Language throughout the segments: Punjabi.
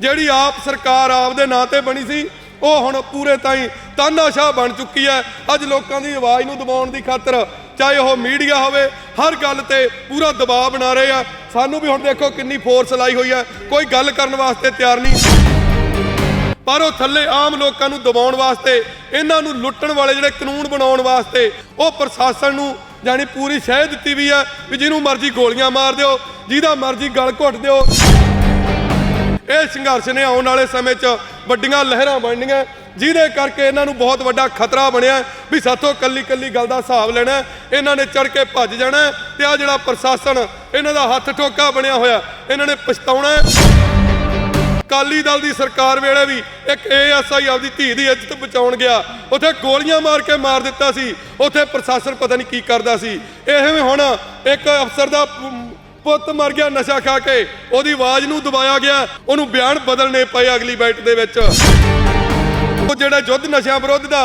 ਜਿਹੜੀ ਆਪ ਸਰਕਾਰ ਆਪ ਦੇ ਨਾਂ ਤੇ ਬਣੀ ਸੀ, ਉਹ ਹੁਣ ਪੂਰੇ ਤਾਈ ਤਾਨਾਸ਼ਾਹ ਬਣ ਚੁੱਕੀ ਹੈ। ਅੱਜ ਲੋਕਾਂ ਦੀ ਆਵਾਜ਼ ਨੂੰ ਦਬਾਉਣ ਦੀ ਖਾਤਰ ਚਾਹੇ ਉਹ ਮੀਡੀਆ ਹੋਵੇ, ਹਰ ਗੱਲ ਤੇ ਪੂਰਾ ਦਬਾਅ ਬਣਾ ਰਹੇ ਆ। ਸਾਨੂੰ ਵੀ ਹੁਣ ਦੇਖੋ ਕਿੰਨੀ ਫੋਰਸ ਲਾਈ ਹੋਈ ਹੈ। ਕੋਈ ਗੱਲ ਕਰਨ ਵਾਸਤੇ ਤਿਆਰ ਨਹੀਂ। ਪਰ ਉਹ ਥੱਲੇ ਆਮ ਲੋਕਾਂ ਨੂੰ ਦਬਾਉਣ ਵਾਸਤੇ, ਇਹਨਾਂ ਨੂੰ ਲੁੱਟਣ ਵਾਲੇ ਜਿਹੜੇ ਕਾਨੂੰਨ ਬਣਾਉਣ ਵਾਸਤੇ, ਉਹ ਪ੍ਰਸ਼ਾਸਨ ਨੂੰ ਜਾਨੀ ਪੂਰੀ ਸ਼ਹਿ ਦਿੱਤੀ ਵੀ ਹੈ ਵੀ ਜਿਹਨੂੰ ਮਰਜ਼ੀ ਗੋਲੀਆਂ ਮਾਰ ਦਿਓ, ਜਿਹਦਾ ਮਰਜ਼ੀ ਗਲ ਘੁੱਟ ਦਿਓ। ਇਹ ਸੰਘਰਸ਼ ਨੇ ਆਉਣ ਵਾਲੇ ਸਮੇਂ 'ਚ ਵੱਡੀਆਂ ਲਹਿਰਾਂ ਬਣਨੀਆਂ। ਜਿਹਦੇ ਕਰਕੇ ਇਹਨਾਂ ਨੂੰ ਬਹੁਤ ਵੱਡਾ ਖਤਰਾ ਬਣਿਆ ਵੀ ਸਾਥੋਂ ਕੱਲੀ ਕੱਲੀ ਗੱਲ ਦਾ ਹਿਸਾਬ ਲੈਣਾ ਇਹਨਾਂ ਨੇ ਚੜ ਕੇ ਭੱਜ ਜਾਣਾ ਤੇ ਆ ਜਿਹੜਾ ਪ੍ਰਸ਼ਾਸਨ, ਇਹਨਾਂ ਦਾ ਹੱਥ ਠੋਕਾ ਬਣਿਆ ਹੋਇਆ ਇਹਨਾਂ ਨੇ ਪਛਤਾਉਣਾ ਕਾਲੀ ਦਲ ਦੀ ਸਰਕਾਰ ਵੇਲੇ ਵੀ ਇੱਕ ਏਐਸਆਈ ਆਪਦੀ ਧੀ ਦੀ ਇੱਜ਼ਤ ਬਚਾਉਣ ਗਿਆ। ਉੱਥੇ ਗੋਲੀਆਂ ਮਾਰ ਕੇ ਮਾਰ ਦਿੱਤਾ ਸੀ। ਉੱਥੇ ਪ੍ਰਸ਼ਾਸਨ ਪਤਾ ਨਹੀਂ ਕੀ ਕਰਦਾ ਸੀ। ਐਵੇਂ ਹੁਣ ਇੱਕ ਅਫਸਰ ਦਾ ਪੁੱਤ ਮਰ ਗਿਆ ਨਸ਼ਾ ਖਾ ਕੇ। ਉਹਦੀ ਆਵਾਜ਼ ਨੂੰ ਦਬਾਇਆ ਗਿਆ। ਉਹਨੂੰ ਬਿਆਨ ਬਦਲਨੇ ਪਏ ਅਗਲੀ ਬੈਠ ਦੇ ਵਿੱਚ। ਉਹ ਜਿਹੜਾ ਯੁੱਧ ਨਸ਼ਿਆਂ ਵਿਰੁੱਧ ਦਾ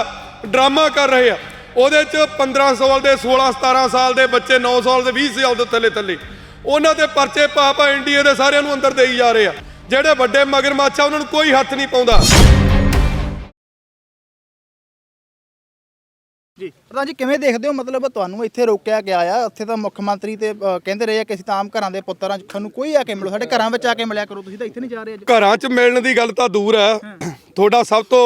ਡਰਾਮਾ ਕਰ ਰਹੇ ਆ, ਉਹਦੇ ਚ 15 ਸਾਲ ਦੇ 16 17 ਸਾਲ ਦੇ ਬੱਚੇ 9 ਸਾਲ ਦੇ 20 ਸਾਲ ਦੇ ਥੱਲੇ ਥੱਲੇ ਉਹਨਾਂ ਦੇ ਪਰਚੇ ਪਾ ਪਾ ਇੰਡੀਆ ਦੇ ਸਾਰਿਆਂ ਨੂੰ ਅੰਦਰ ਦੇਈ ਜਾ ਰਹੇ ਆ। ਜਿਹੜੇ ਵੱਡੇ ਮਗਰਮੱਛ ਆ, ਉਹਨਾਂ ਨੂੰ ਕੋਈ ਹੱਥ ਨਹੀਂ ਪਾਉਂਦਾ। ਜੀ। ਪ੍ਰਧਾਨ ਜੀ ਕਿਵੇਂ ਦੇਖਦੇ ਹੋ? ਮਤਲਬ ਤੁਹਾਨੂੰ ਇੱਥੇ ਰੋਕਿਆ ਗਿਆ ਆ ਉੱਥੇ ਤਾਂ ਮੁੱਖ ਮੰਤਰੀ ਤੇ ਅ, ਕਹਿੰਦੇ ਰਹੇ ਆ ਕਿ ਅਸੀਂ ਤਾਂ ਆਮ ਘਰਾਂ ਦੇ ਪੁੱਤਰਾਂ ਚ ਤੁਹਾਨੂੰ ਕੋਈ ਆ ਕੇ ਮਿਲੋ ਸਾਡੇ ਘਰਾਂ ਵਿੱਚ ਆ ਕੇ ਮਿਲਿਆ ਕਰੋ ਤੁਸੀਂ ਤਾਂ ਇੱਥੇ ਨਹੀਂ ਜਾ ਰਹੇ ਅੱਜ। ਘਰਾਂ 'ਚ ਮਿਲਣ ਦੀ ਗੱਲ ਤਾਂ ਦੂਰ ਹੈ। ਤੁਹਾਡਾ ਸਭ ਤੋਂ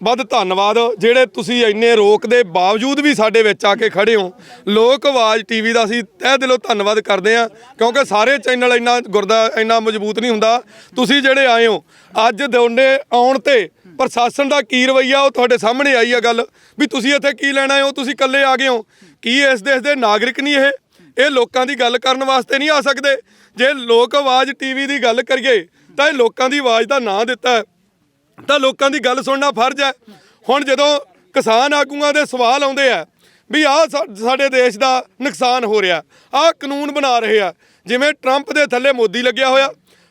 ਵੱਧ ਧੰਨਵਾਦ ਜਿਹੜੇ ਤੁਸੀਂ ਇੰਨੇ ਰੋਕ ਦੇ ਬਾਵਜੂਦ ਵੀ ਸਾਡੇ ਵਿੱਚ ਆ ਕੇ ਖੜੇ ਹੋ। ਲੋਕ ਆਵਾਜ਼ ਟੀਵੀ ਦਾ ਅਸੀਂ ਤਹਿ ਦਿਲੋਂ ਧੰਨਵਾਦ ਕਰਦੇ ਹਾਂ ਕਿਉਂਕਿ ਸਾਰੇ ਚੈਨਲ ਇੰਨਾ ਗੁਰਦਾ ਇੰਨਾ ਮਜ਼ਬੂਤ ਨਹੀਂ ਹੁੰਦਾ। ਤੁਸੀਂ ਜਿਹੜੇ ਆਏ ਹੋ ਅੱਜ ਦੋਨੇ ਆਉਣ ਤੇ ਪ੍ਰਸ਼ਾਸਨ ਦਾ ਕੀ ਰਵੱਈਆ, ਉਹ ਤੁਹਾਡੇ ਸਾਹਮਣੇ ਆਈ ਆ ਗੱਲ, ਵੀ ਤੁਸੀਂ ਇੱਥੇ ਕੀ ਲੈਣਾ ਹੋ, ਤੁਸੀਂ ਇਕੱਲੇ ਆ ਗਏ ਹੋ। ਕੀ ਇਸ ਦੇਸ਼ ਦੇ ਨਾਗਰਿਕ ਨਹੀਂ ਇਹ? ਇਹ ਲੋਕਾਂ ਦੀ ਗੱਲ ਕਰਨ ਵਾਸਤੇ ਨਹੀਂ ਆ ਸਕਦੇ। ਜੇ ਲੋਕ ਆਵਾਜ਼ ਟੀਵੀ ਦੀ ਗੱਲ ਕਰੀਏ, ਤਾਂ ਇਹ ਲੋਕਾਂ ਦੀ ਆਵਾਜ਼ ਦਾ ਨਾਂ ਦਿੱਤਾ ਤਾਂ ਲੋਕਾਂ ਦੀ ਗੱਲ ਸੁਣਨਾ ਫਰਜ਼ ਹੈ। ਹੁਣ ਜਦੋਂ ਕਿਸਾਨ ਆਗੂਆਂ ਦੇ ਸਵਾਲ ਆਉਂਦੇ ਆ, ਵੀ ਆਹ ਸਾਡੇ ਦੇਸ਼ ਦਾ ਨੁਕਸਾਨ ਹੋ ਰਿਹਾ, ਆਹ ਕਾਨੂੰਨ ਬਣਾ ਰਹੇ ਆ। ਜਿਵੇਂ ਟਰੰਪ ਦੇ ਥੱਲੇ ਮੋਦੀ ਲੱਗਿਆ ਹੋਇਆ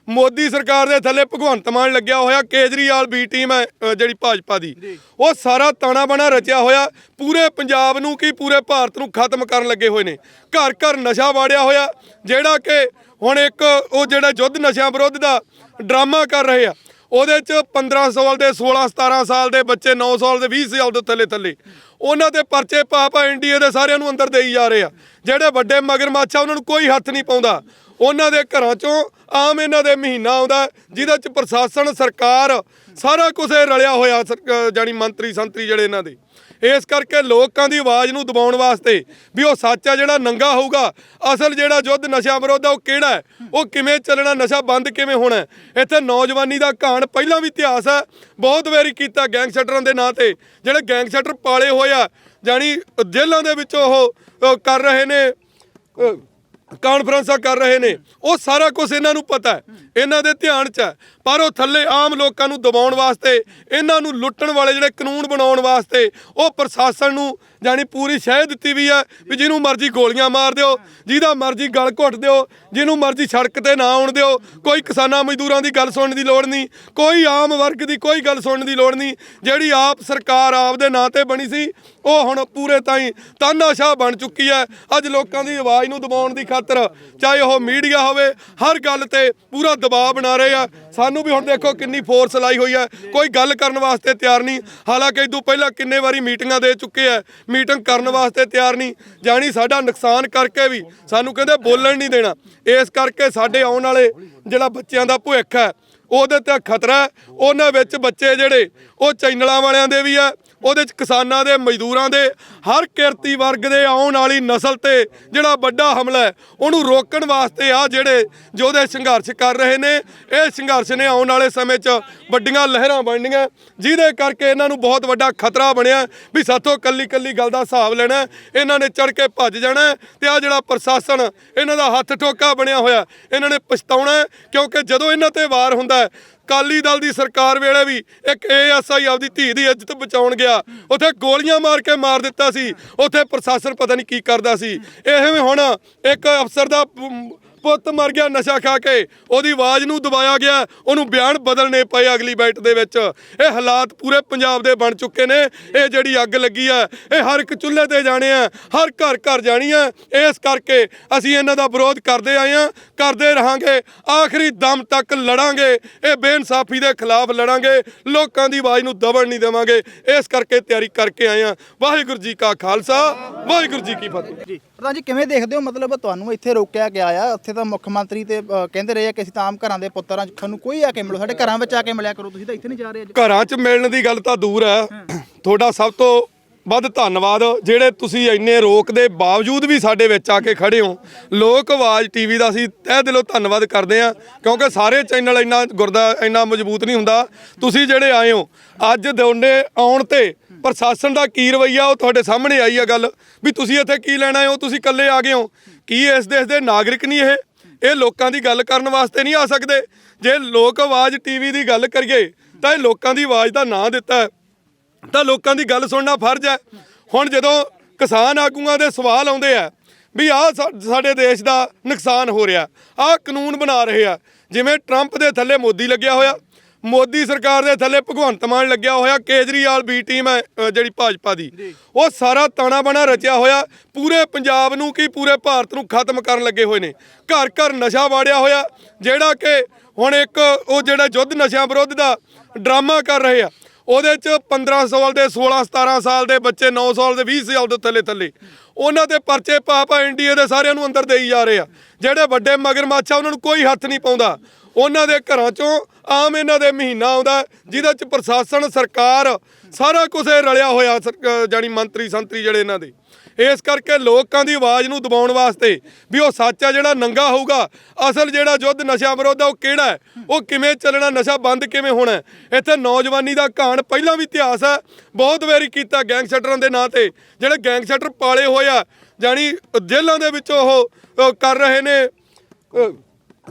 ਮੋਦੀ ਸਰਕਾਰ ਦੇ ਥੱਲੇ ਭਗਵੰਤ ਮਾਨ ਲੱਗਿਆ ਹੋਇਆ ਕੇਜਰੀਵਾਲ ਬੀ ਟੀਮ ਹੈ ਜਿਹੜੀ ਭਾਜਪਾ ਦੀ। ਉਹ ਸਾਰਾ ਤਾਣਾ ਬਣਾ ਰਚਿਆ ਹੋਇਆ ਪੂਰੇ ਪੰਜਾਬ ਨੂੰ ਕੀ ਪੂਰੇ ਭਾਰਤ ਨੂੰ ਖਤਮ ਕਰਨ ਲੱਗੇ ਹੋਏ ਨੇ। ਘਰ ਘਰ ਨਸ਼ਾ ਵਾੜਿਆ ਹੋਇਆ ਜਿਹੜਾ ਕਿ ਹੁਣ ਇੱਕ ਉਹ ਜਿਹੜਾ ਯੁੱਧ ਨਸ਼ਿਆਂ ਵਿਰੁੱਧ ਦਾ ਡਰਾਮਾ ਕਰ ਰਹੇ ਆ ਉਹਦੇ ਚ 15 ਸਾਲ ਦੇ 16 17 ਸਾਲ ਦੇ ਬੱਚੇ 9 ਸਾਲ ਦੇ 20 ਸਾਲ ਦੇ ਥੱਲੇ ਥੱਲੇ। ਉਹਨਾਂ ਦੇ ਪਰਚੇ ਪਾ ਪਾ ਇੰਡੀਆ ਦੇ ਸਾਰਿਆਂ ਨੂੰ ਅੰਦਰ ਦੇਈ ਜਾ ਰਹੇ ਆ। ਜਿਹੜੇ ਵੱਡੇ ਮਗਰਮੱਛ ਉਹਨਾਂ ਨੂੰ ਕੋਈ ਹੱਥ ਨਹੀਂ ਪਾਉਂਦਾ। ਉਹਨਾਂ ਦੇ ਘਰਾਂ ਚੋਂ ਆਮ ਇਹਨਾਂ ਦੇ ਮਹੀਨਾ ਆਉਂਦਾ ਜਿਹਦੇ ਚ ਪ੍ਰਸ਼ਾਸਨ, ਸਰਕਾਰ ਸਾਰਾ ਕੁਝ ਰਲਿਆ ਹੋਇਆ, ਸਰ- ਜਾਣੀ ਮੰਤਰੀ, ਸੰਤਰੀ ਜਿਹੜੇ ਇਹਨਾਂ ਦੇ। ਇਸ ਕਰਕੇ ਲੋਕਾਂ ਦੀ ਆਵਾਜ਼ ਨੂੰ ਦਬਾਉਣ ਵਾਸਤੇ ਵੀ ਉਹ ਸੱਚ ਆ, ਜਿਹੜਾ ਨੰਗਾ ਹੋਊਗਾ, ਅਸਲ ਜਿਹੜਾ ਯੁੱਧ ਨਸ਼ਾ ਵਿਰੋਧ ਆ, ਉਹ ਕਿਹੜਾ ਉਹ ਕਿਵੇਂ ਚੱਲਣਾ, ਨਸ਼ਾ ਬੰਦ ਕਿਵੇਂ ਹੋਣਾ ਇੱਥੇ ਨੌਜਵਾਨੀ ਦਾ ਘਾਣ ਪਹਿਲਾਂ ਵੀ ਇਤਿਹਾਸ ਹੈ, ਬਹੁਤ ਵਾਰੀ ਕੀਤਾ ਗੈਂਗਸਟਰਾਂ ਦੇ ਨਾਂ ਤੇ, ਜਿਹੜੇ ਗੈਂਗਸਟਰ ਪਾਲੇ ਹੋਏ ਆ, ਜਾਣੀ ਜੇਲ੍ਹਾਂ ਦੇ ਵਿੱਚ ਉਹ ਕਰ ਰਹੇ ਨੇ ਕਾਨਫਰੰਸਾਂ ਕਰ ਰਹੇ ਨੇ। ਉਹ ਸਾਰਾ ਕੁਝ ਇਹਨਾਂ ਨੂੰ ਪਤਾ ਹੈ। ਇਹਨਾਂ ਦੇ ਧਿਆਨ 'ਚ ਹੈ। ਪਰ ਉਹ ਥੱਲੇ ਆਮ ਲੋਕਾਂ ਨੂੰ ਦਬਾਉਣ ਵਾਸਤੇ, ਇਹਨਾਂ ਨੂੰ ਲੁੱਟਣ ਵਾਲੇ ਜਿਹੜੇ ਕਾਨੂੰਨ ਬਣਾਉਣ ਵਾਸਤੇ, ਉਹ ਪ੍ਰਸ਼ਾਸਨ ਨੂੰ ਜਾਨੀ ਪੂਰੀ ਸ਼ਹਿ ਦਿੱਤੀ ਵੀ ਹੈ ਵੀ ਜਿਹਨੂੰ ਮਰਜ਼ੀ ਗੋਲੀਆਂ ਮਾਰ ਦਿਓ, ਜਿਹਦਾ ਮਰਜ਼ੀ ਗਲ ਘੁੱਟ ਦਿਓ, ਜਿਹਨੂੰ ਮਰਜ਼ੀ ਸੜਕ ਤੇ ਨਾ ਆਉਣ ਦਿਓ, ਕੋਈ ਕਿਸਾਨਾਂ ਮਜ਼ਦੂਰਾਂ ਦੀ ਗੱਲ ਸੁਣਨ ਦੀ ਲੋੜ ਨਹੀਂ, ਕੋਈ ਆਮ ਵਰਗ ਦੀ ਕੋਈ ਗੱਲ ਸੁਣਨ ਦੀ ਲੋੜ ਨਹੀਂ, ਜਿਹੜੀ ਆਪ ਸਰਕਾਰ ਆਪ ਦੇ ਨਾਂ ਤੇ ਬਣੀ ਸੀ, ਉਹ ਹੁਣ ਪੂਰੇ ਤਾਈਂ ਤਾਨਾਸ਼ਾਹ ਬਣ ਚੁੱਕੀ ਹੈ। ਅੱਜ ਲੋਕਾਂ ਦੀ ਆਵਾਜ਼ ਨੂੰ ਦਬਾਉਣ ਦੀ ਖਾਤਰ, ਚਾਹੇ ਉਹ ਮੀਡੀਆ ਹੋਵੇ, ਹਰ ਗੱਲ ਤੇ ਪੂਰਾ ਦਬਾਅ ਬਣਾ ਰਹੇ ਆ। ਸਾਨੂੰ ਵੀ ਹੁਣ ਦੇਖੋ ਕਿੰਨੀ ਫੋਰਸ ਲਾਈ ਹੋਈ ਹੈ ਕੋਈ ਗੱਲ ਕਰਨ ਵਾਸਤੇ ਤਿਆਰ ਨਹੀਂ। ਹਾਲਾਂਕਿ ਇਦੋਂ ਪਹਿਲਾਂ ਕਿੰਨੇ ਵਾਰੀ ਮੀਟਿੰਗਾਂ ਦੇ ਚੁੱਕੇ ਆ। ਮੀਟਿੰਗ ਕਰਨ ਵਾਸਤੇ ਤਿਆਰ ਨਹੀਂ। ਜਾਣੀ ਸਾਡਾ ਨੁਕਸਾਨ ਕਰਕੇ ਵੀ ਸਾਨੂੰ ਕਹਿੰਦੇ ਬੋਲਣ ਨਹੀਂ ਦੇਣਾ। ਇਸ ਕਰਕੇ ਸਾਡੇ ਆਉਣ ਵਾਲੇ ਜਿਹੜਾ ਬੱਚਿਆਂ ਦਾ ਭਵਿੱਖ ਹੈ, ਉਹਦੇ ਤੇ ਖਤਰਾ ਉਹਨਾਂ ਵਿੱਚ ਬੱਚੇ ਜਿਹੜੇ, ਉਹ ਚੈਨਲਾਂ ਵਾਲਿਆਂ ਦੇ ਵੀ ਆ। ਉਹਦੇ ਚ ਕਿਸਾਨਾਂ ਦੇ, ਮਜ਼ਦੂਰਾਂ ਦੇ, ਹਰ ਕਿਰਤੀ ਵਰਗ ਦੇ ਆਉਣ ਵਾਲੀ ਨਸਲ ਤੇ ਜਿਹੜਾ ਵੱਡਾ ਹਮਲਾ ਹੈ, ਉਹਨੂੰ ਰੋਕਣ ਵਾਸਤੇ ਆ ਜਿਹੜੇ ਯੋਧੇ ਸੰਘਰਸ਼ ਕਰ ਰਹੇ ਨੇ, ਇਹ ਸੰਘਰਸ਼ ਨੇ ਆਉਣ ਵਾਲੇ ਸਮੇਂ 'ਚ ਵੱਡੀਆਂ ਲਹਿਰਾਂ ਬਣਨੀਆਂ ਜਿਹਦੇ ਕਰਕੇ ਇਹਨਾਂ ਨੂੰ ਬਹੁਤ ਵੱਡਾ ਖਤਰਾ ਬਣਿਆ ਵੀ ਸਾਥੋਂ ਕੱਲੀ ਕੱਲੀ ਗੱਲ ਦਾ ਹਿਸਾਬ ਲੈਣਾ ਇਹਨਾਂ ਨੇ ਚੜ ਕੇ ਭੱਜ ਜਾਣਾ ਤੇ ਆ ਜਿਹੜਾ ਪ੍ਰਸ਼ਾਸਨ, ਇਹਨਾਂ ਦਾ ਹੱਥ ਠੋਕਾ ਬਣਿਆ ਹੋਇਆ, ਇਹਨਾਂ ਨੇ ਪਛਤਾਉਣਾ ਕਿਉਂਕਿ ਜਦੋਂ ਇਹਨਾਂ ਤੇ ਵਾਰ ਹੁੰਦਾ ਕਾਲੀ ਦਲ ਦੀ ਸਰਕਾਰ ਵੇਲੇ ਵੀ ਇੱਕ ਏਐਸਆਈ ਆਪਦੀ ਧੀ ਦੀ ਇੱਜ਼ਤ ਬਚਾਉਣ ਗਿਆ। ਉੱਥੇ ਗੋਲੀਆਂ ਮਾਰ ਕੇ ਮਾਰ ਦਿੱਤਾ ਸੀ। ਉੱਥੇ ਪ੍ਰਸ਼ਾਸਨ ਪਤਾ ਨਹੀਂ ਕੀ ਕਰਦਾ ਸੀ। ਐਵੇਂ ਹੁਣ ਇੱਕ ਅਫਸਰ ਦਾ ਪੁੱਤ ਮਰ ਗਿਆ ਨਸ਼ਾ ਖਾ ਕੇ। ਉਹਦੀ ਆਵਾਜ਼ ਨੂੰ ਦਬਾਇਆ ਗਿਆ। ਉਹਨੂੰ ਬਿਆਨ ਬਦਲਨੇ ਪਏ ਅਗਲੀ ਬੈਠ ਦੇ ਵਿੱਚ। ਇਹ ਹਾਲਾਤ ਪੂਰੇ ਪੰਜਾਬ ਦੇ ਬਣ ਚੁੱਕੇ ਨੇ। ਇਹ ਜਿਹੜੀ ਅੱਗ ਲੱਗੀ ਆ ਇਹ ਹਰ ਇੱਕ ਚੁੱਲ੍ਹੇ ਤੇ ਜਾਣੇ ਆ, ਹਰ ਘਰ ਘਰ ਜਾਣੀ ਆ। ਇਸ ਕਰਕੇ ਅਸੀਂ ਇਹਨਾਂ ਦਾ ਵਿਰੋਧ ਕਰਦੇ ਆਏ ਆ ਕਰਦੇ ਰਹਾਂਗੇ। ਆਖਰੀ ਦਮ ਤੱਕ ਲੜਾਂਗੇ। ਇਹ ਬੇਇਨਸਾਫੀ ਦੇ ਖਿਲਾਫ ਲੜਾਂਗੇ। ਲੋਕਾਂ ਦੀ ਆਵਾਜ਼ ਨੂੰ ਦਬਣ ਨਹੀਂ ਦੇਵਾਂਗੇ। ਇਸ ਕਰਕੇ ਤਿਆਰੀ ਕਰਕੇ ਆਏ ਆ ਵਾਹਿਗੁਰੂ ਜੀ ਕਾ ਖਾਲਸਾ, ਵਾਹਿਗੁਰੂ ਜੀ ਕੀ ਫਤਿਹ। ਪ੍ਰਧਾਨ ਜੀ ਕਿਵੇਂ ਦੇਖਦੇ ਹੋ? ਮਤਲਬ ਤੁਹਾਨੂੰ ਇੱਥੇ ਰੋਕਿਆ ਗਿਆ ਆ ਉੱਥੇ ਤਾਂ ਮੁੱਖ ਮੰਤਰੀ ਤੇ ਅ, ਕਹਿੰਦੇ ਰਹੇ ਆ ਕਿ ਅਸੀਂ ਤਾਂ ਆਮ ਘਰਾਂ ਦੇ ਪੁੱਤਰਾਂ ਸਾਨੂੰ ਕੋਈ ਆ ਕੇ ਮਿਲੋ ਸਾਡੇ ਘਰਾਂ ਵਿੱਚ ਆ ਕੇ ਮਿਲਿਆ ਕਰੋ ਤੁਸੀਂ ਤਾਂ ਇੱਥੇ ਨਹੀਂ ਜਾ ਰਹੇ ਅੱਜ। ਘਰਾਂ 'ਚ ਮਿਲਣ ਦੀ ਗੱਲ ਤਾਂ ਦੂਰ ਹੈ। ਤੁਹਾਡਾ ਸਭ ਤੋਂ ਵੱਧ ਧੰਨਵਾਦ ਜਿਹੜੇ ਤੁਸੀਂ ਇੰਨੇ ਰੋਕ ਦੇ ਬਾਵਜੂਦ ਵੀ ਸਾਡੇ ਵਿੱਚ ਆ ਕੇ ਖੜੇ ਹੋ। ਲੋਕ ਆਵਾਜ਼ ਟੀਵੀ ਦਾ ਅਸੀਂ ਤਹਿ ਦਿਲੋਂ ਧੰਨਵਾਦ ਕਰਦੇ ਹਾਂ ਕਿਉਂਕਿ ਸਾਰੇ ਚੈਨਲ ਇੰਨਾ ਗੁਰਦਾ ਇੰਨਾ ਮਜ਼ਬੂਤ ਨਹੀਂ ਹੁੰਦਾ। ਤੁਸੀਂ ਜਿਹੜੇ ਆਏ ਹੋ ਅੱਜ ਦੋਨੇ ਆਉਣ ਤੇ ਪ੍ਰਸ਼ਾਸਨ ਦਾ ਕੀ ਰਵੱਈਆ, ਉਹ ਤੁਹਾਡੇ ਸਾਹਮਣੇ ਆਈ ਆ ਗੱਲ ਵੀ ਤੁਸੀਂ ਇੱਥੇ ਕੀ ਲੈਣਾ ਆਏ ਹੋ, ਤੁਸੀਂ ਇਕੱਲੇ ਆ ਗਏ ਹੋ। ਕੀ ਇਸ ਦੇਸ਼ ਦੇ ਨਾਗਰਿਕ ਨਹੀਂ ਇਹ? ਇਹ ਲੋਕਾਂ ਦੀ ਗੱਲ ਕਰਨ ਵਾਸਤੇ ਨਹੀਂ ਆ ਸਕਦੇ। ਜੇ ਲੋਕ ਆਵਾਜ਼ ਟੀਵੀ ਦੀ ਗੱਲ ਕਰੀਏ, ਤਾਂ ਇਹ ਲੋਕਾਂ ਦੀ ਆਵਾਜ਼ ਦਾ ਨਾਂ ਦਿੱਤਾ ਤਾਂ ਲੋਕਾਂ ਦੀ ਗੱਲ ਸੁਣਨਾ ਫਰਜ਼ ਹੈ। ਹੁਣ ਜਦੋਂ ਕਿਸਾਨ ਆਗੂਆਂ ਦੇ ਸਵਾਲ ਆਉਂਦੇ ਆ ਵੀ ਆਹ ਸਾਡੇ ਦੇਸ਼ ਦਾ ਨੁਕਸਾਨ ਹੋ ਰਿਹਾ, ਆਹ ਕਾਨੂੰਨ ਬਣਾ ਰਹੇ ਆ। ਜਿਵੇਂ ਟਰੰਪ ਦੇ ਥੱਲੇ ਮੋਦੀ ਲੱਗਿਆ ਹੋਇਆ ਮੋਦੀ ਸਰਕਾਰ ਦੇ ਥੱਲੇ ਭਗਵੰਤ ਮਾਨ ਲੱਗਿਆ ਹੋਇਆ ਕੇਜਰੀਵਾਲ ਬੀ ਟੀਮ ਹੈ ਜਿਹੜੀ ਭਾਜਪਾ ਦੀ। ਉਹ ਸਾਰਾ ਤਾਣਾ ਬਣਾ ਰਚਿਆ ਹੋਇਆ ਪੂਰੇ ਪੰਜਾਬ ਨੂੰ ਕੀ ਪੂਰੇ ਭਾਰਤ ਨੂੰ ਖਤਮ ਕਰਨ ਲੱਗੇ ਹੋਏ ਨੇ। ਘਰ ਘਰ ਨਸ਼ਾ ਵਾੜਿਆ ਹੋਇਆ ਜਿਹੜਾ ਕਿ ਹੁਣ ਇੱਕ ਉਹ ਜਿਹੜਾ ਯੁੱਧ ਨਸ਼ਿਆਂ ਵਿਰੁੱਧ ਦਾ ਡਰਾਮਾ ਕਰ ਰਹੇ ਆ ਉਹਦੇ ਚ 15 ਸਾਲ ਦੇ 16 17 ਸਾਲ ਦੇ ਬੱਚੇ 9 ਸਾਲ ਦੇ 20 ਸਾਲ ਦੇ ਥੱਲੇ ਥੱਲੇ। ਉਹਨਾਂ ਦੇ ਪਰਚੇ ਪਾ ਪਾ ਇੰਡੀਆ ਦੇ ਸਾਰਿਆਂ ਨੂੰ ਅੰਦਰ ਦੇਈ ਜਾ ਰਹੇ ਆ। ਜਿਹੜੇ ਵੱਡੇ ਮਗਰਮੱਛ ਆ, ਉਹਨਾਂ ਨੂੰ ਕੋਈ ਹੱਥ ਨਹੀਂ ਪਾਉਂਦਾ। ਉਹਨਾਂ ਦੇ ਘਰਾਂ ਚੋਂ ਆਮ ਇਹਨਾਂ ਦੇ ਮਹੀਨਾ ਆਉਂਦਾ ਜਿਹਦੇ ਚ ਪ੍ਰਸ਼ਾਸਨ, ਸਰਕਾਰ ਸਾਰਾ ਕੁਝ ਰਲਿਆ ਹੋਇਆ ਸਰਕ- ਜਾਣੀ ਮੰਤਰੀ ਸੰਤਰੀ ਜਿਹੜੇ ਇਹਨਾਂ ਦੇ। ਇਸ ਕਰਕੇ ਲੋਕਾਂ ਦੀ ਆਵਾਜ਼ ਨੂੰ ਦਬਾਉਣ ਵਾਸਤੇ ਵੀ ਉਹ ਸੱਚ ਆ ਜਿਹੜਾ ਨੰਗਾ ਹੋਊਗਾ। ਅਸਲ ਜਿਹੜਾ ਯੁੱਧ ਨਸ਼ਾ ਵਿਰੋਧ ਆ, ਉਹ ਕਿਹੜਾ ਹੈ? ਉਹ ਕਿਵੇਂ ਚੱਲਣਾ, ਨਸ਼ਾ ਬੰਦ ਕਿਵੇਂ ਹੋਣਾ ਇੱਥੇ ਨੌਜਵਾਨੀ ਦਾ ਘਾਣ ਪਹਿਲਾਂ ਵੀ ਇਤਿਹਾਸ ਹੈ ਬਹੁਤ ਵਾਰੀ ਕੀਤਾ ਗੈਂਗਸਟਰਾਂ ਦੇ ਨਾਂ ਤੇ। ਜਿਹੜੇ ਗੈਂਗਸਟਰ ਪਾਲੇ ਹੋਏ ਆ, ਜਾਣੀ ਜੇਲ੍ਹਾਂ ਦੇ ਵਿੱਚ ਉਹ ਕਰ ਰਹੇ ਨੇ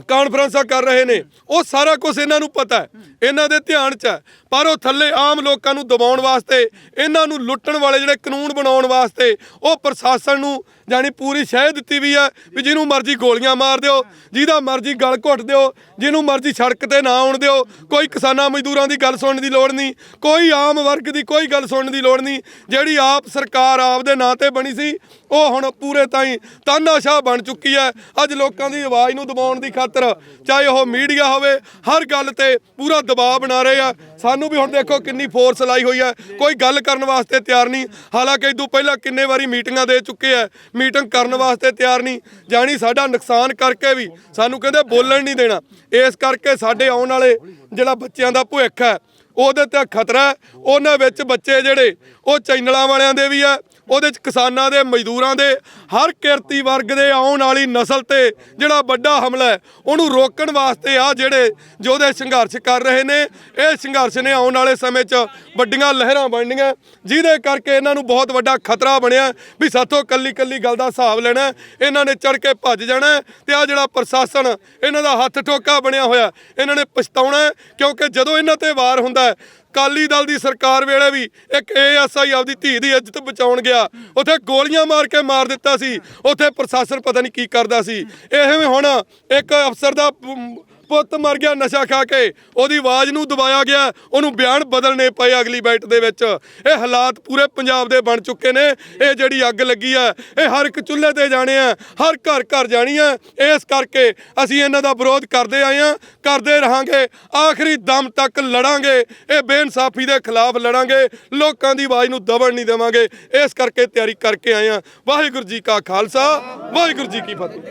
ਕਾਨਫਰੰਸਾਂ ਕਰ ਰਹੇ ਨੇ। ਉਹ ਸਾਰਾ ਕੁਝ ਇਹਨਾਂ ਨੂੰ ਪਤਾ ਹੈ। ਇਹਨਾਂ ਦੇ ਧਿਆਨ 'ਚ ਹੈ। ਪਰ ਉਹ ਥੱਲੇ ਆਮ ਲੋਕਾਂ ਨੂੰ ਦਬਾਉਣ ਵਾਸਤੇ, ਇਹਨਾਂ ਨੂੰ ਲੁੱਟਣ ਵਾਲੇ ਜਿਹੜੇ ਕਾਨੂੰਨ ਬਣਾਉਣ ਵਾਸਤੇ, ਉਹ ਪ੍ਰਸ਼ਾਸਨ ਨੂੰ ਜਾਣੀ ਪੂਰੀ ਸ਼ਹਿ ਦਿੱਤੀ ਵੀ ਹੈ ਵੀ ਜਿਹਨੂੰ ਮਰਜ਼ੀ ਗੋਲੀਆਂ ਮਾਰ ਦਿਓ, ਜਿਹਦਾ ਮਰਜ਼ੀ ਗਲ ਘੁੱਟ ਦਿਓ, ਜਿਹਨੂੰ ਮਰਜ਼ੀ ਸੜਕ ਤੇ ਨਾ ਆਉਣ ਦਿਓ, ਕੋਈ ਕਿਸਾਨਾਂ ਮਜ਼ਦੂਰਾਂ ਦੀ ਗੱਲ ਸੁਣਨ ਦੀ ਲੋੜ ਨਹੀਂ, ਕੋਈ ਆਮ ਵਰਗ ਦੀ ਕੋਈ ਗੱਲ ਸੁਣਨ ਦੀ ਲੋੜ ਨਹੀਂ, ਜਿਹੜੀ ਆਪ ਸਰਕਾਰ ਆਪ ਦੇ ਨਾਂ ਤੇ ਬਣੀ ਸੀ, ਉਹ ਹੁਣ ਪੂਰੇ ਤਾਈਂ ਤਾਨਾਸ਼ਾਹ ਬਣ ਚੁੱਕੀ ਹੈ। ਅੱਜ ਲੋਕਾਂ ਦੀ ਆਵਾਜ਼ ਨੂੰ ਦਬਾਉਣ ਦੀ ਖਾਤਰ ਚਾਹੇ ਉਹ ਮੀਡੀਆ ਹੋਵੇ, ਹਰ ਗੱਲ ਤੇ ਪੂਰਾ ਦਬਾਅ ਬਣਾ ਰਹੇ ਆ। ਸਾਨੂੰ ਵੀ ਹੁਣ ਦੇਖੋ ਕਿੰਨੀ ਫੋਰਸ ਲਾਈ ਹੋਈ ਹੈ। ਕੋਈ ਗੱਲ ਕਰਨ ਵਾਸਤੇ ਤਿਆਰ ਨਹੀਂ। ਹਾਲਾਂਕਿ ਇਦੋਂ ਪਹਿਲਾਂ ਕਿੰਨੇ ਵਾਰੀ ਮੀਟਿੰਗਾਂ ਦੇ ਚੁੱਕੇ ਆ। ਮੀਟਿੰਗ ਕਰਨ ਵਾਸਤੇ ਤਿਆਰ ਨਹੀਂ ਜਾਣੀ ਸਾਡਾ ਨੁਕਸਾਨ ਕਰਕੇ ਵੀ ਸਾਨੂੰ ਕਹਿੰਦੇ ਬੋਲਣ ਨਹੀਂ ਦੇਣਾ ਇਸ ਕਰਕੇ ਸਾਡੇ ਆਉਣ ਵਾਲੇ ਜਿਹੜਾ ਬੱਚਿਆਂ ਦਾ ਭਵਿੱਖ ਹੈ, ਉਹਦੇ ਤੇ ਖਤਰਾ ਹੈ। ਉਹਨਾਂ ਵਿੱਚ ਬੱਚੇ ਜਿਹੜੇ, ਉਹ ਚੈਨਲਾਂ ਵਾਲਿਆਂ ਦੇ ਵੀ ਆ ਉਹਦੇ ਚ ਕਿਸਾਨਾਂ ਦੇ, ਮਜ਼ਦੂਰਾਂ ਦੇ, ਹਰ ਕਿਰਤੀ ਵਰਗ ਦੇ ਆਉਣ ਵਾਲੀ ਨਸਲ ਤੇ ਜਿਹੜਾ ਵੱਡਾ ਹਮਲਾ ਹੈ, ਉਹਨੂੰ ਰੋਕਣ ਵਾਸਤੇ ਆ ਜਿਹੜੇ ਯੋਧੇ ਸੰਘਰਸ਼ ਕਰ ਰਹੇ ਨੇ, ਇਹ ਸੰਘਰਸ਼ ਨੇ ਆਉਣ ਵਾਲੇ ਸਮੇਂ 'ਚ ਵੱਡੀਆਂ ਲਹਿਰਾਂ ਬਣਨੀਆਂ। ਜਿਹਦੇ ਕਰਕੇ ਇਹਨਾਂ ਨੂੰ ਬਹੁਤ ਵੱਡਾ ਖਤਰਾ ਬਣਿਆ ਵੀ ਸਾਥੋਂ ਕੱਲੀ ਕੱਲੀ ਗੱਲ ਦਾ ਹਿਸਾਬ ਲੈਣਾ, ਇਹਨਾਂ ਨੇ ਚੜ ਕੇ ਭੱਜ ਜਾਣਾ ਹੈ ਤੇ ਆ ਜਿਹੜਾ ਪ੍ਰਸ਼ਾਸਨ, ਇਹਨਾਂ ਦਾ ਹੱਥ ਠੋਕਾ ਬਣਿਆ ਹੋਇਆ, ਇਹਨਾਂ ਨੇ ਪਛਤਾਉਣਾ ਕਿਉਂਕਿ ਜਦੋਂ ਇਹਨਾਂ ਤੇ ਵਾਰ ਹੁੰਦਾ ਕਾਲੀ ਦਲ ਦੀ ਸਰਕਾਰ ਵੇਲੇ ਵੀ ਇੱਕ ਏਐਸਆਈ ਆਪਦੀ ਧੀ ਦੀ ਇੱਜ਼ਤ ਬਚਾਉਣ ਗਿਆ। ਉੱਥੇ ਗੋਲੀਆਂ ਮਾਰ ਕੇ ਮਾਰ ਦਿੱਤਾ ਸੀ। ਉੱਥੇ ਪ੍ਰਸ਼ਾਸਨ ਪਤਾ ਨਹੀਂ ਕੀ ਕਰਦਾ ਸੀ। ਐਵੇਂ ਹੁਣ ਇੱਕ ਅਫਸਰ ਦਾ ਪੁੱਤ ਮਰ ਗਿਆ ਨਸ਼ਾ ਖਾ ਕੇ। ਉਹਦੀ ਆਵਾਜ਼ ਨੂੰ ਦਬਾਇਆ ਗਿਆ। ਉਹਨੂੰ ਬਿਆਨ ਬਦਲਨੇ ਪਏ ਅਗਲੀ ਬੈਠ ਦੇ ਵਿੱਚ। ਇਹ ਹਾਲਾਤ ਪੂਰੇ ਪੰਜਾਬ ਦੇ ਬਣ ਚੁੱਕੇ ਨੇ। ਇਹ ਜਿਹੜੀ ਅੱਗ ਲੱਗੀ ਆ ਇਹ ਹਰ ਇੱਕ ਚੁੱਲ੍ਹੇ ਤੇ ਜਾਣੇ ਆ। ਹਰ ਘਰ ਘਰ ਜਾਣੀ ਆ। ਇਸ ਕਰਕੇ ਅਸੀਂ ਇਹਨਾਂ ਦਾ ਵਿਰੋਧ ਕਰਦੇ ਆਏ ਆ। ਕਰਦੇ ਰਹਾਂਗੇ। ਆਖਰੀ ਦਮ ਤੱਕ ਲੜਾਂਗੇ। ਇਹ ਬੇਇਨਸਾਫੀ ਦੇ ਖਿਲਾਫ ਲੜਾਂਗੇ। ਲੋਕਾਂ ਦੀ ਆਵਾਜ਼ ਨੂੰ ਦਬਣ ਨਹੀਂ ਦੇਵਾਂਗੇ। ਇਸ ਕਰਕੇ ਤਿਆਰੀ ਕਰਕੇ ਆਏ ਆ। ਵਾਹਿਗੁਰੂ ਜੀ ਕਾ ਖਾਲਸਾ। ਵਾਹਿਗੁਰੂ ਜੀ ਕੀ ਫਤਿਹ।